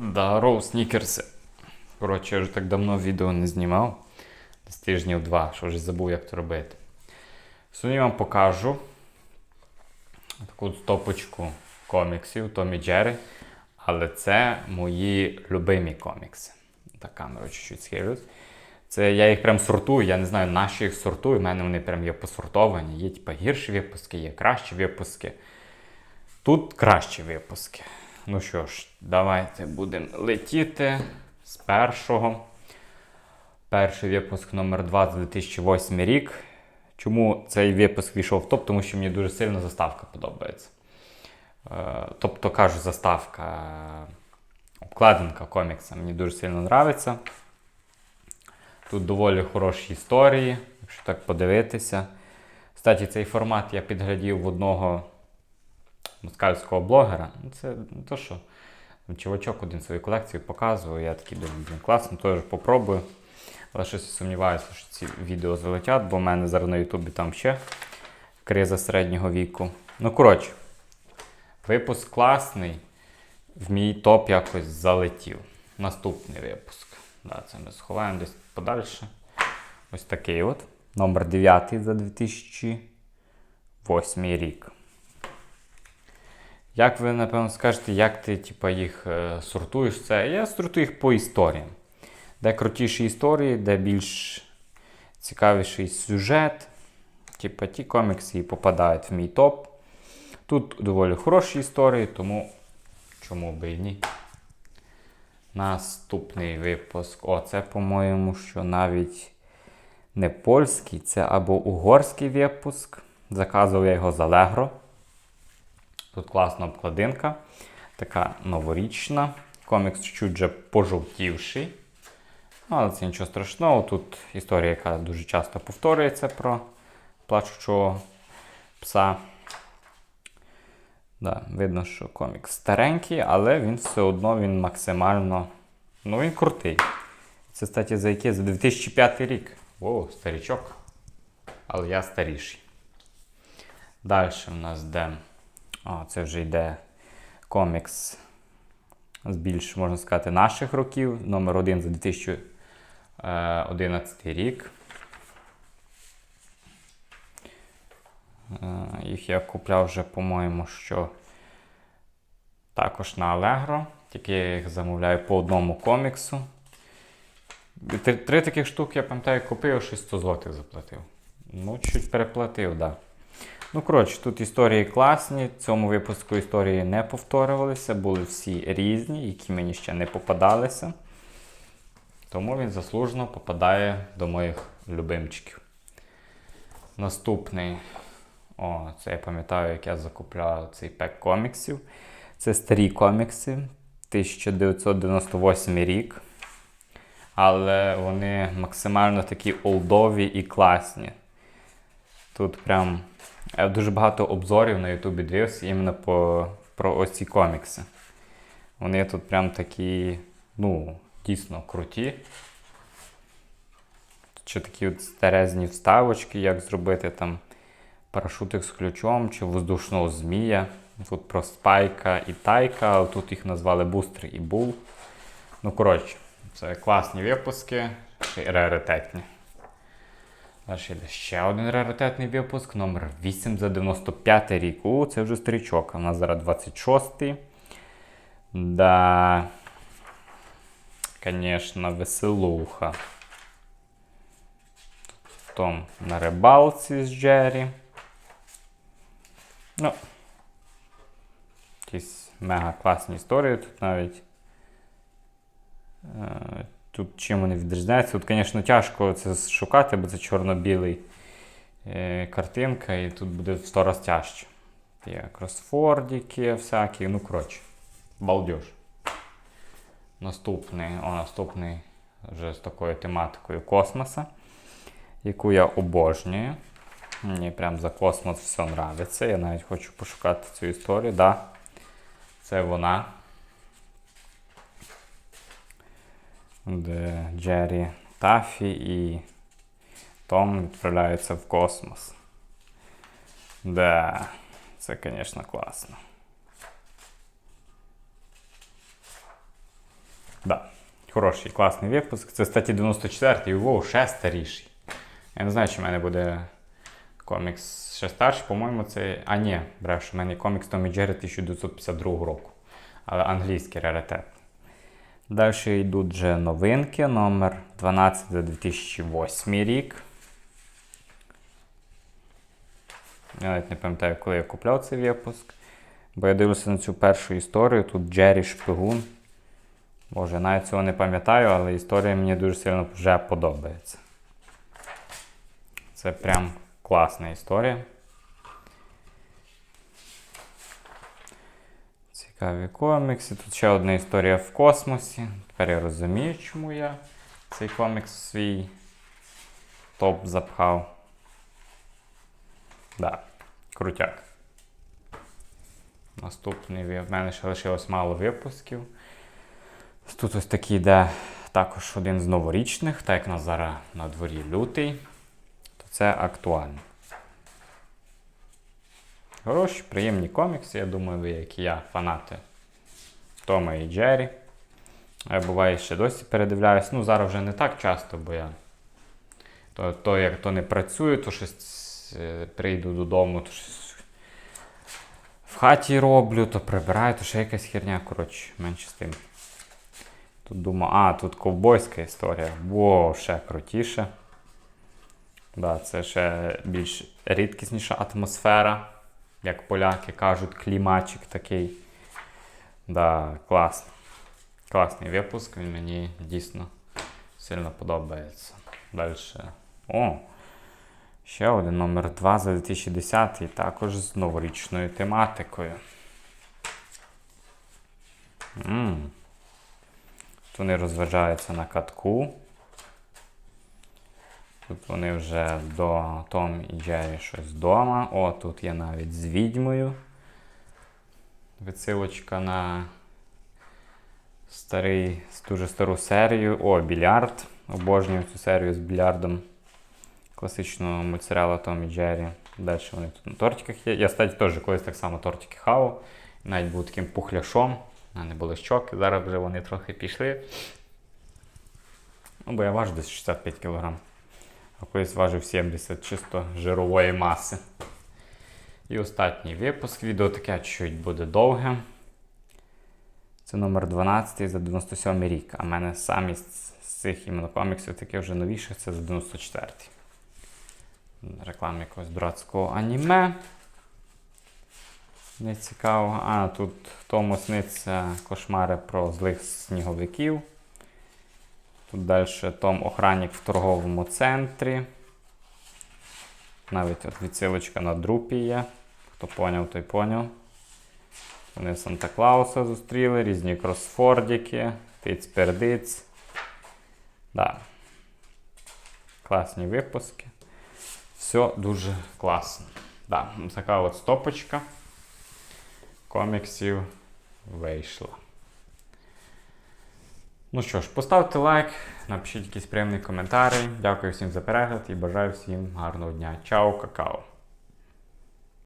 Здорово, снікерси. Коротше, я вже так давно відео не знімав. Десь тижнів два, що вже забув, як це робити. Сьогодні вам покажу таку стопочку коміксів Томі Джері. Але це мої любимі комікси. Так камеру чуть-чуть схилюсь. Це я їх прям сортую, я не знаю, на що їх сортую. У мене вони прям є посортовані. Є типа гірші випуски, є кращі випуски. Тут кращі випуски. Ну що ж, давайте будемо летіти з першого. Перший випуск номер 2 за 2008 рік. Чому цей випуск війшов в топ? Тому що мені дуже сильно заставка подобається. Е, Тобто кажу, заставка, обкладинка комікса мені дуже сильно подобається. Тут доволі хороші історії, якщо так подивитися. Кстати, цей формат я підглядів в одного москальського блогера. Ну, Це не то, що чувачок один свою колекцію показував. Я такий думаю, блін, класно, теж попробую. Але щось сумніваюся, що ці відео залетять, бо в мене зараз на Ютубі там ще криза середнього віку. Ну, коротше, випуск класний. В мій топ якось залетів. Наступний випуск. Да, це ми сховаємо десь подальше. Ось такий от. Номер 9 за 2008 рік. Як ви, напевно, скажете, як ти типа, їх е, сортуєш? Це я сортую їх по історіям. Де крутіші історії, де більш цікавіший сюжет. Типа ті комікси і попадають в мій топ. Тут доволі хороші історії, тому чому би і ні. Наступний випуск. О, це, по-моєму, що навіть не польський, це або угорський випуск. Заказував я його з Allegro. Тут класна обкладинка, така новорічна. Комікс чуть-чуть вже пожовтівший. Ну, Але це нічого страшного. Тут історія, яка дуже часто повторюється про плачучого пса. Да, видно, що комікс старенький, але він все одно він максимально. Ну, він крутий. Це, кстати, за який? За 2005 рік. О, старічок. Але я старіший. Далі в нас де. О, це вже йде комікс з більш, можна сказати, наших років. Номер 1 за 2011 рік. Е, Їх я купляв вже, по-моєму, що також на Allegro. Тільки я їх замовляю по одному коміксу. Три, три таких штук, я пам'ятаю, купив, 600 злотих заплатив. Ну, чуть переплатив, так. Да. Ну, коротше, тут історії класні. В цьому випуску історії не повторювалися, були всі різні, які мені ще не попадалися. Тому він заслужено попадає до моїх любимчиків. Наступний. О, це я пам'ятаю, як я закупляв цей пек коміксів. Це старі комікси 1998 рік. Але вони максимально такі олдові і класні. Тут прям дуже багато обзорів на Ютубі дивився іменно по, про ось ці комікси. Вони тут прям такі, ну, дійсно круті. Чи такі от старезні вставочки, як зробити там парашутик з ключом чи воздушного змія. Тут про спайка і тайка, але тут їх назвали бустер і бул. Ну, коротше, це класні випуски, раритетні. Далі ще один раритетний випуск, номер 8 за 95 рік. У, це вже старічок. У нас зараз 26-й. Да. Звісно, веселуха. Том на рибалці з Джері. Ну. Якісь мега класні історії тут навіть. Тут чим вони відрізняються. Тут, звісно, тяжко це шукати, бо це чорно-білий е, картинка, і тут буде в 100 раз тяжче. Є кросфордики всякі, ну коротше, балдеж. Наступний, о, наступний вже з такою тематикою космоса, яку я обожнюю. Мені прям за космос все нравиться. Я навіть хочу пошукати цю історію. Да, це вона. Де Джері Таффі і Том відправляються в космос. Да, це, звісно, класно. Хороший, класний випуск. Це статті 94 Воу, ще старіший. Я не знаю, чи в мене буде комікс ще старший, по-моєму, це. А, ні, бреш, у мене є комікс Томі Джері 1952 року. Але англійський раритет. Далі йдуть вже новинки, номер 12 за 2008 рік. Я навіть не пам'ятаю, коли я купляв цей випуск. Бо я дивлюся на цю першу історію. Тут Джері Шпигун. Боже, навіть цього не пам'ятаю, але історія мені дуже сильно вже подобається. Це прям класна історія. Цікаві комікси. Тут ще одна історія в космосі. Тепер я розумію, чому я цей комікс свій топ запхав. Да, крутяк. Наступний в мене ще лишилось мало випусків. Тут ось такий йде також один з новорічних, так як нас зараз на дворі лютий, то це актуально. Хороші, приємні комікси, я думаю, ви, як і я, фанати Тома і Джері. Я буває ще досі передивляюсь. Ну, зараз вже не так часто, бо я то, то як то не працюю, то щось е, прийду додому, то щось в хаті роблю, то прибираю, то ще якась херня, коротше, менше з тим. Тут думаю, а, тут ковбойська історія. Во, ще крутіше. Да, це ще більш рідкісніша атмосфера, як поляки кажуть, клімачик такий. Да, класно. Класний випуск, він мені дійсно сильно подобається. Далі. О! Ще один номер 2 за 2010 також з новорічною тематикою. М. Тут вони розважаються на катку. Тут вони вже до Том і Джері щось вдома. О, тут є навіть з відьмою. Відсилочка на старий, дуже стару серію. О, більярд. Обожнюю цю серію з більярдом класичного мультсеріалу Том і Джері. Далі вони тут на тортиках є. Я, кстати, теж колись так само тортики хавав. Навіть був таким пухляшом. У мене були щоки, зараз вже вони трохи пішли. Ну, бо я важу десь 65 кг. А колись важив 70 чисто жирової маси. І останній випуск відео таке чуть буде довге. Це номер 12 за 97 рік. А в мене самі з цих іменно коміксів таке вже новіших, це за 94. Реклама якогось дурацького аніме. Не цікаво. А, тут тому сниться кошмари про злих сніговиків. Тут далі Том охранник в торговому центрі. Навіть от відсилочка на друпі є. Хто поняв, той поняв. Вони Санта Клауса зустріли, різні кросфордики, тиць-пердиць. Да. Класні випуски. Все дуже класно. Да, така от стопочка коміксів вийшла. Ну що ж, поставте лайк, напишіть якийсь приємний коментарі. Дякую всім за перегляд і бажаю всім гарного дня. Чао, какао!